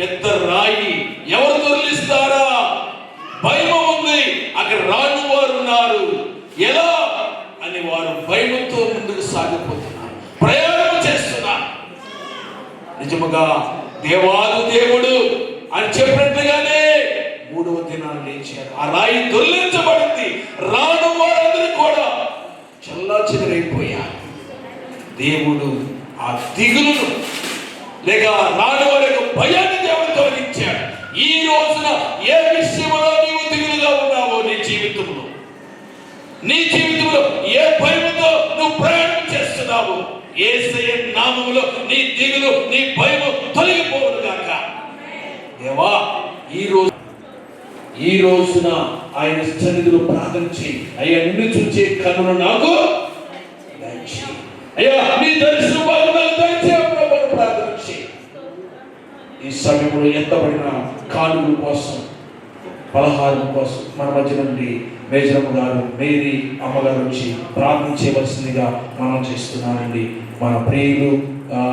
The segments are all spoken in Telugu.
పెద్ద రాయి ఎవరు తొలిస్తారా భయం ఉంది. అక్కడ రాజు వారు ఉన్నారు. ఎలా? అని వారు భయంతో ముందుకు సాగిపోతున్నారు. ప్రయాణం చేస్తున్నారు. నిజముగా దేవాదు దేవుడు అని చెప్పినట్టుగానే మూడవ దినాన్ని లేచారు. ఆ రాయి దొల్లించబడింది రాను వారందరూ కూడా చల్లా చెదరైపోయారు. దేవుడు ఆ దిగులును లేక రాను వారి భయం భయాన్ని నీ జీవితంలో ఏ భయముతో నువ్వు ప్రయాణం చేస్తున్నావు ఏ నామములో నీ దిగులు నీ భయము తొలగిపోవును గాక. దేవా ఈ రోజు ఈ రోజున ఆయన సన్నిధిలో ప్రార్థన చేయి. అయ్యా నిన్ను చూచే కనులు నాకు అయ్యా నీ దర్శనం ప్రార్థన చేయి. ఈ సమయంలో ఎత్తబడిన కానుగు కోసం పలహారం కోసం మన మధ్య నుండి మేజరమ్మ గారు మేరీ అమ్మగారు వచ్చి ప్రార్థించవలసిందిగా మనం చేస్తున్నానండి మన ప్రియులు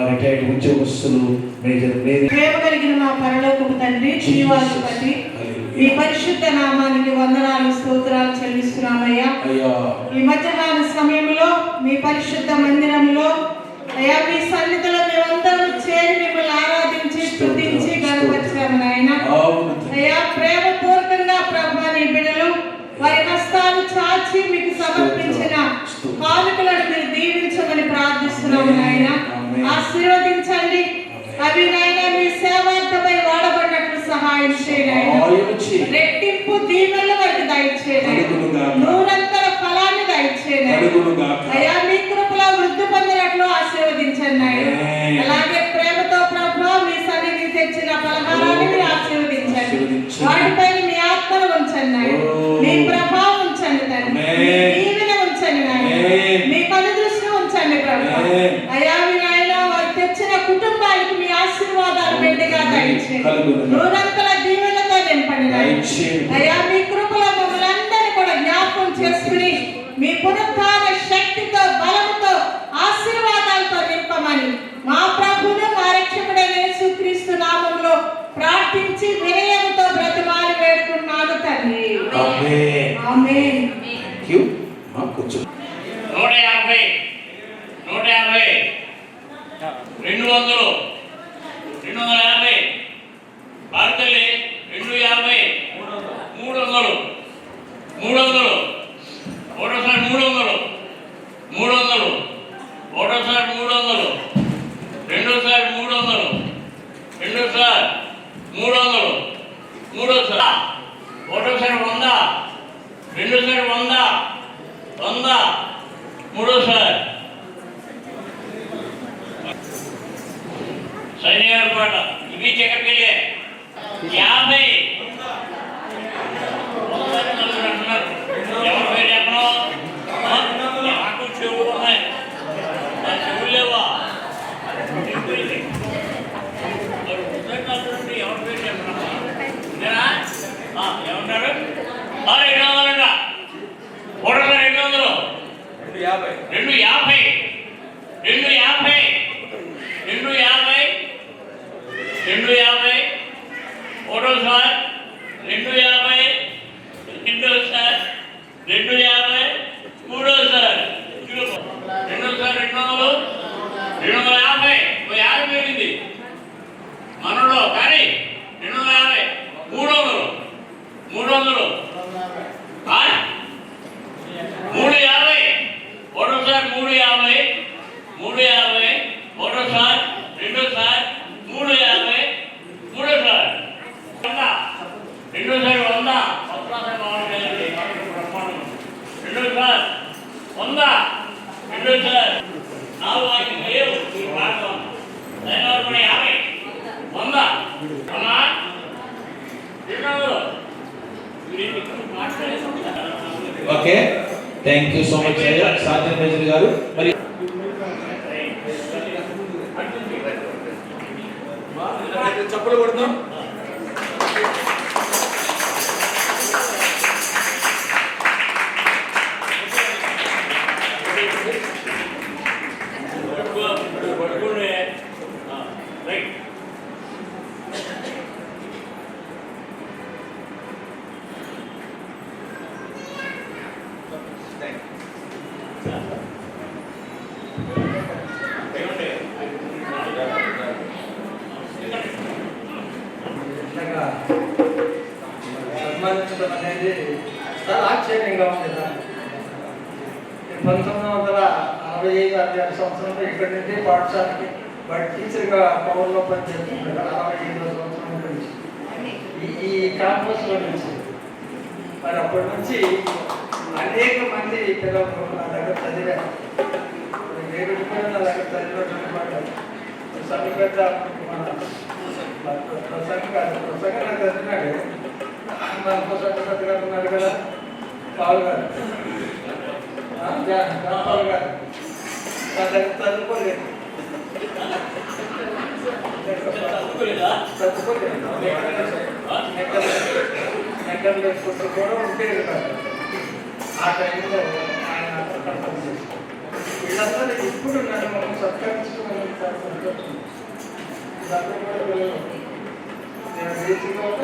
రిటైర్డ్ ఉద్యోగస్తులు మేజర్ మేరీ ప్రేమ కలిగిన మా పరలోకపు తండ్రి జీవాధిపతి మీ పరిశుద్ధ నామానికి వందనాలు స్తోత్రాలు చెల్లిస్తున్నామయ్యా. ఈ మధ్యాహ్న సమయంలో మీ పరిశుద్ధ మందిరంలో అయ్యా మీ సన్నిధిలో మేమందరం చేరి మిమ్మల్ని ఆరాధించి స్తుతించి గణపరిచాము నాయన. అయ్యా ప్రేమపూర్వకంగా ప్రభు నీ బిడ్డలు వారి హస్తాలు చాచి మీకు సమర్పించిన కానుకలను మీరు దీవించమని ప్రార్థిస్తున్నాము నాయన. ఆశీర్వదించండి. అవి నాయన మీ సేవార్థమై వాడబడినట్లు సహాయం చేయండి. రెట్టింపు దీవెనలు వారికి దయచేయండి. నూరంతర ఫలాన్ని దయచేయండి. అయ్యా మీ కృపలో వృద్ధి పొందినట్లు ఆశీర్వదించండి నాయన. ఆమేన్. అలాగే ప్రేమతో ప్రభు మీ సన్నిధి తెచ్చిన పలహారాన్ని మీరు ఆశీర్వదించండి ఆశీర్వదించండి. వాటిపైన మీ ఆత్మను ఉంచండి నాయన. ఓ. మీ ప్రభావం ఉంచండి తండ్రి మీ ఆమేన్. దీవెన ఉంచండి నాయన. ఆమేన్. మీ కను దృష్టి ఉంచండి ప్రభు ఆమేన్. అయ్యా మీ నాయన వారు తెచ్చిన కుటుంబానికి మీ ఆశీర్వాదాలు మెండుగా కలుగునుగాక. నూరంతల దీవెనలతో నింపండి. అయ్యా మీ కృపలో మమ్మల్ని అందరినీ కూడా జ్ఞాపకం చేసుకుని మీ పునరుత్థాన శక్తితో బలంతో ఆశీర్వాదాలతో నింపమని మా ప్రభును మా రక్షకుడైన యేసుక్రీస్తు నామంలో ప్రార్థించి వినయంతో బ్రతిమాలి వేడుకున్నాడు తండ్రి ఆమేన్. ఆమేన్ Thank మూడోసారి సైనిక గారి పాట ఇవి చక్కెరకెళ్ళే ఒకటోసారి రెండు యాభై రెండోసారి రెండు okay. Thank you so much సాధ్యం మేజర్ గారు. మరి చెప్పులు కొడతాం. పాఠశాలకి బట్ టీచర్గా పవర్లో పనిచేస్తున్నాడు అరవై ఐదో సంవత్సరం నుంచి. ఈ క్యాంపస్లో నుంచి. మరి అప్పటి నుంచి అనేక మంది పిల్లలు నా దగ్గర చదివారు. నేను కూడా నా దగ్గర చదివినటువంటి వాళ్ళు సమీపేట ప్రసంగం కాదు ప్రసంగం నాకు చదివినాడు. మన ప్రసంగ గారు ఉన్నారు కదా పాల్ గారు. ఆ, గారు. నా దగ్గర చదువుకోలేదు. చదువుకోలేదా? కూడా ఉండేది కాదు ఆ టైంలో ఆయన అక్కడ చేశారు వీళ్ళందరూ ఇప్పుడు నన్ను మనం సత్కరించుకోవాలని చాలా సంతోషం నేను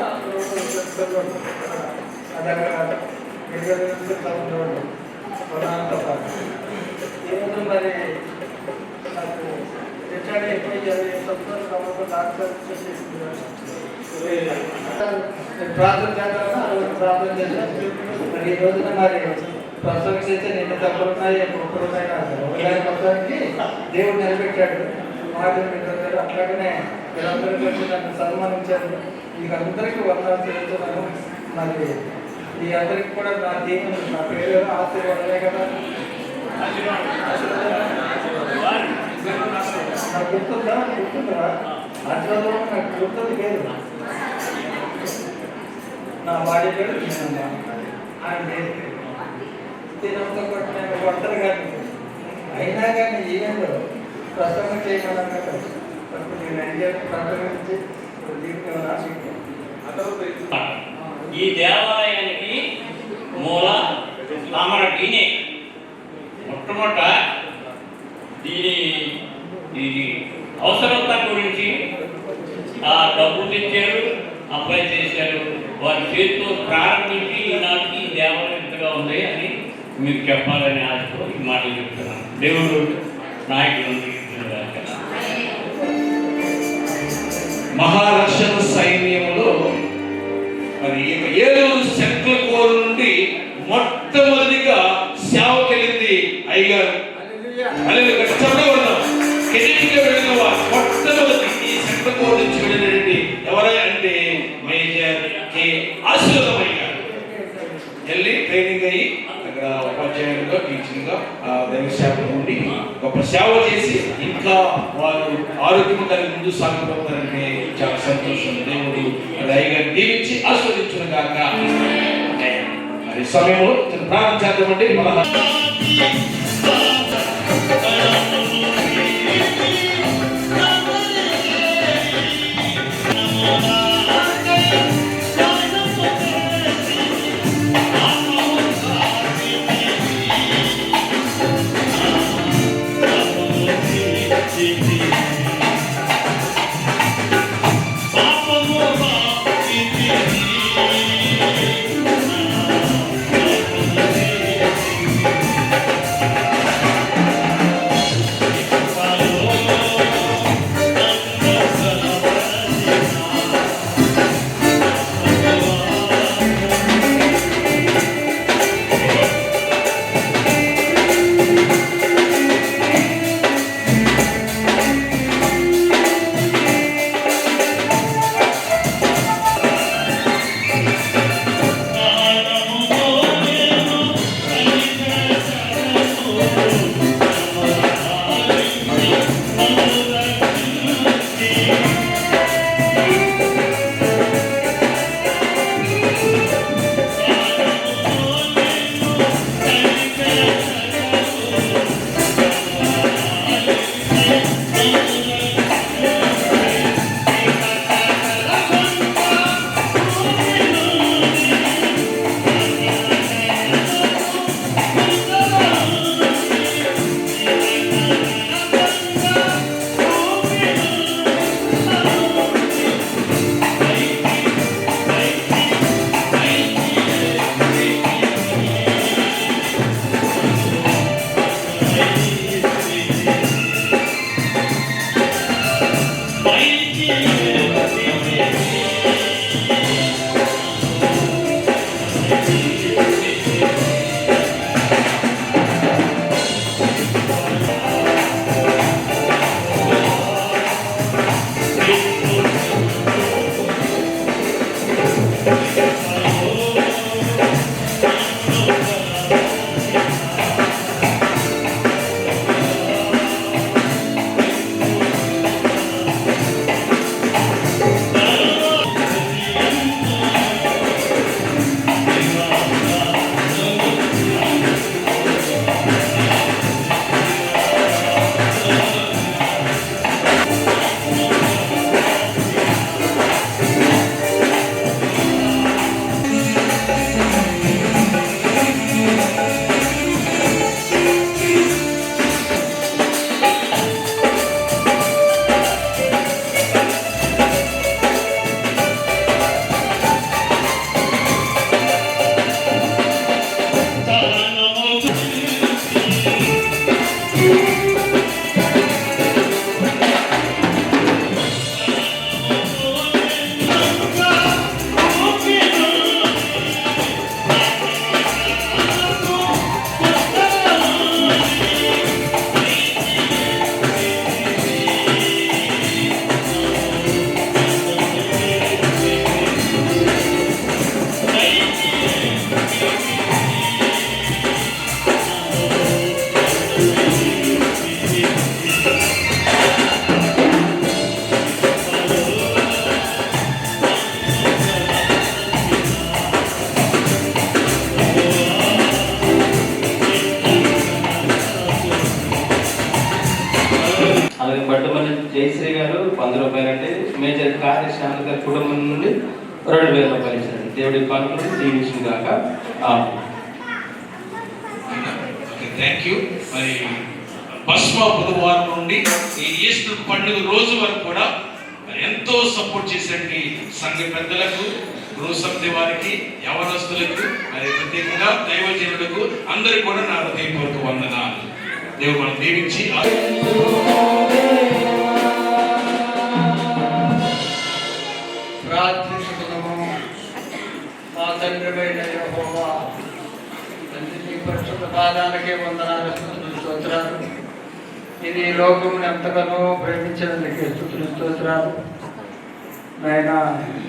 అందరూ నిమిషాలు ఉండేవాడు మరి రిటైర్డ్ అయిపోయి సంతోషం కాబట్టి డాక్టర్ నేను ప్రార్థన చేద్దామని ఆ రోజు ప్రార్థన చేశాను మరి ఈ రోజున మరి ప్రస్తుతానికి చేస్తే నిన్న తప్పులున్నాయి ఒక్కరున్నాయి కాదు ఒకదాని మొత్తానికి దేవుడు నిలబెట్టాడు మాట నిలబెట్టారు అట్లాగనే మీరందరికీ వచ్చి నన్ను సన్మానించారు మీకు అందరికీ వందనాలు తెలుస్తున్నాను మరి మీ అందరికీ కూడా నా దేవుని నా పేరు ఆశీర్వాదమే కదా నాకు గుర్తుందా? గుర్తుందా? ఆశీర్వాదం నాకు గుర్తుంది లేదు. నా భార్య పేరు తినమ్మ ఆయన నేను కానీ అయినా కానీ ప్రసంగం చేయమన్నా నేను ప్రసంగించి ఈ దేవాలయానికి మూల తామర టీనే మొట్టమొదట దీని ఇది అవసరత గురించి ఆ డబ్బు తెచ్చారు అప్లై చేశారు వారి చేతితో ప్రారంభించి ఈనాటికి దేవాలయం ఇంతగా ఉంది అని మీరు చెప్పాలని ఆశతో ఈ మాటలు చెప్తున్నాను. దేవుడు నాయకుడు మహారక్షణ సైన్యంలో మరి ఏడు యొక్క కోరు నుండి గా ఆ, ఉండి గొప్ప సేవ చేసి ఇంకా వారు ఆరోగ్యం కలిగి ముందు సాగుతుంటారంటే చాలా సంతోషం. దేవుడు దయగా దీవించి ఆస్వాదించిన కాక మరి సమయంలో చిన్న ప్రార్థన చేద్దామండి. మన కుటుంబం నుండి రెండు వేల రూపాయలు ఇచ్చారు దేవుడి పనులు దీవించిన కాక ఓకే థ్యాంక్ యూ మరి భస్మ బుధవారం నుండి ఈ ఈస్టర్ పండుగ రోజు వరకు కూడా ఎంతో సపోర్ట్ చేసేటి సంఘ పెద్దలకు గృహ వారికి యవనస్తులకు మరి ప్రత్యేకంగా దైవజనులకు అందరికీ కూడా నా హృదయపూర్వక వందనాలు. దేవుడు మనం దీవించి మా తండ్రిపైన నీ పరిశుద్ధ పాదాలకే వందనాలు స్తుతులు స్తోత్రాలు. ఇది ఈ లోకమును ఎంతగానో ప్రేమించినందుకే స్థుతులు స్తోత్రాలు. నాయన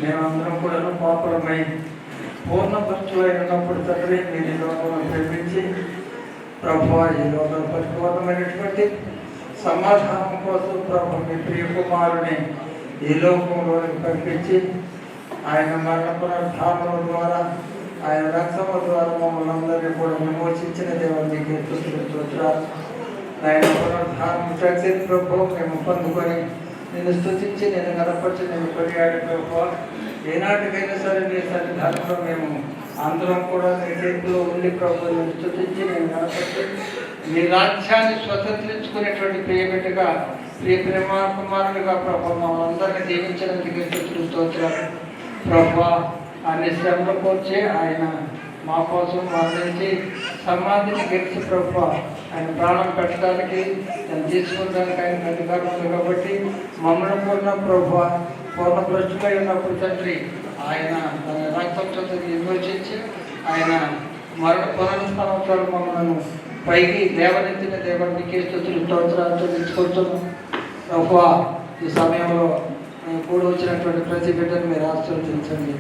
మేమందరం కూడా పాపులమై పూర్ణ పరిచయం పరిచయమైనప్పుడు తండ్రి మీరు ఈ లోకమును ప్రేమించి ప్రభు ఈ లోకం పరిపూర్ణమైనటువంటి సమాధానం కోసం ప్రభు మీ ప్రియ కుమారుని ఈ లోకంలోనికి పంపించి ఆయన మరణ పునరుద్ధానం ద్వారా ఆయన రక్తము ద్వారా మమ్మల్ని అందరినీ కూడా విమోచించిన దేవునికి స్తోత్రాలు ఆయన పునరుద్ధానం శక్తి ప్రభు మేము పొందుకొని నేను స్థుతించి నేను గడపరిచి నేను కొనియాడి ప్రభు. ఏనాటికైనా సరే నీ సన్నిధానంలో మేము అందరం కూడా నీ చేతిలో ఉండి ప్రభు నేను స్థుతించి నేను గడపరిచి మీ రాజ్యాన్ని స్వతంత్రించుకునేటువంటి ప్రియబిడ్డగా ప్రియ ప్రేమ కుమారుడిగా ప్రభు మమ్మల్ని అందరినీ దీవించడానికి స్థుతులు స్తోత్రాలు ప్రభా అన్ని శ్రమలకు వచ్చి ఆయన మా కోసం మరణించి సమాధిని గెలిచి ప్రభు ఆయన ప్రాణం పెట్టడానికి ఆయన తీసుకుంటానికి ఆయన అధికారం ఉంది కాబట్టి మమ్మల్ని పూర్ణ ప్రభు పూర్ణ భ్రష్టులై ఉన్నప్పుడు తండ్రి ఆయన తన రక్తంతో విమోచించి ఆయన మరణ పునరుస్థానంతో మమ్మల్ని పైకి దేవనెత్తిన దేవుడికి స్థుతులు స్తోత్రాలతో తెలుసుకుంటున్నాం ప్రభు ఈ సమయంలో కూడి వచ్చినటువంటి ప్రతి బిడ్డను మీరు ఆశీర్వదించండి.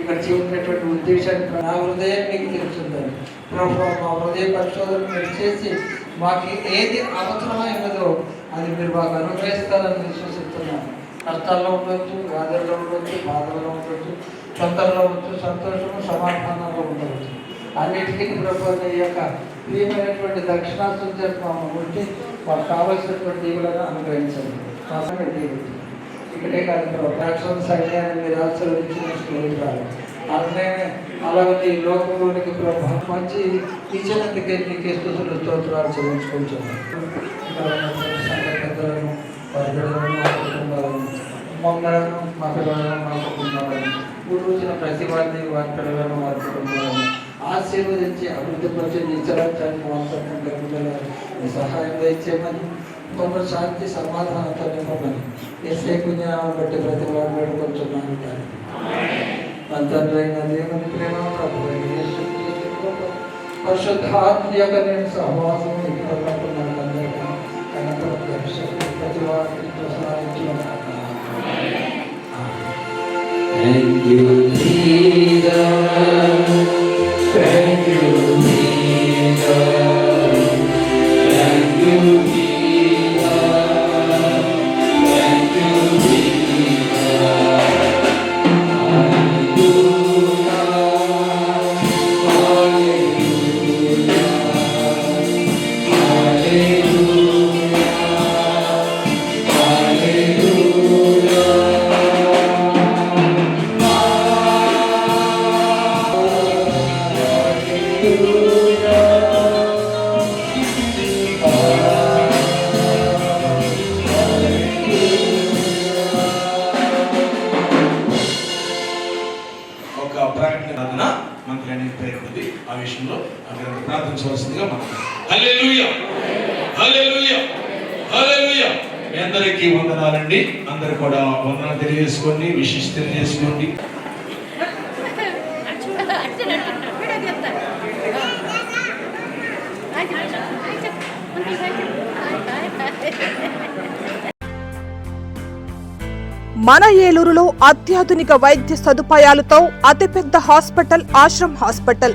ఇక్కడ చేసినటువంటి ఉద్దేశాన్ని నా హృదయం మీకు తెలుసుందండి. ప్రభు మా హృదయ పరిశోధన మీరు చేసి మాకు ఏది అవసరమైనదో అది మీరు మాకు అనుగ్రహిస్తారని విశ్వసిస్తున్నాను. కష్టాల్లో ఉండొచ్చు వ్యాధుల్లో ఉండొచ్చు బాధల్లో ఉండొచ్చు సొంతంలో ఉండొచ్చు సంతోషము సమాధానంలో ఉండవచ్చు అన్నిటికీ ప్రభు యొక్క ప్రియమైనటువంటి దక్షిణాస్తుని ఉంచి మాకు కావలసినటువంటి దీవులను అనుగ్రహించండి. మాత్రమే దీవులు ఇక్కడే కాదు ప్రభు సైన్యాన్ని మీరు ఆశీర్వదించిన స్నేహితురాలు అలానే అలాగే ఈ లోకంలోనికి ప్రభావం మంచి ఇచ్చినందుకే నీకు ఇస్తున్న స్తోత్రాలు చెల్లించుకుంటున్నాను ఇక్కడ పెద్దలను వారి మా కుటుంబాలను మమ్మలను మా పిల్లలను మా కుటుంబాలను కూడి వచ్చిన ప్రతి వారిని వారి పిల్లలను వారి కుటుంబాలను ఆశీర్వదించి అభివృద్ధి పరిచయం నిత్యరాజ్యానికి వాస్తవం మీ సహాయం దయచేయమని మమ్మల్ని శాంతి సమాధానంతో నింపమని ఏసే పుణ్యాలను బట్టి ప్రతి వారు వేడుకొంటున్నాను కానీ మన తండ్రి అయిన దేవుని ప్రేమ ప్రభు అయిన యేసు క్రీస్తు కృప, పరిశుద్ధాత్మ యొక్క నేను సహవాసం ఇక్కడ ఉన్నప్పుడు అందరికీ ఆయన ప్రభు దర్శకుడు ప్రతి వారికి ప్రసాదించున్నాను Thank you, Jesus. అందరు కూడా వందనాలు తెలియజేసుకోండి విశేష తెలియజేసుకోండి. మన ఏలూరులో అత్యాధునిక వైద్య సదుపాయాలతో అతిపెద్ద హాస్పిటల్ ఆశ్రమ్ హాస్పిటల్.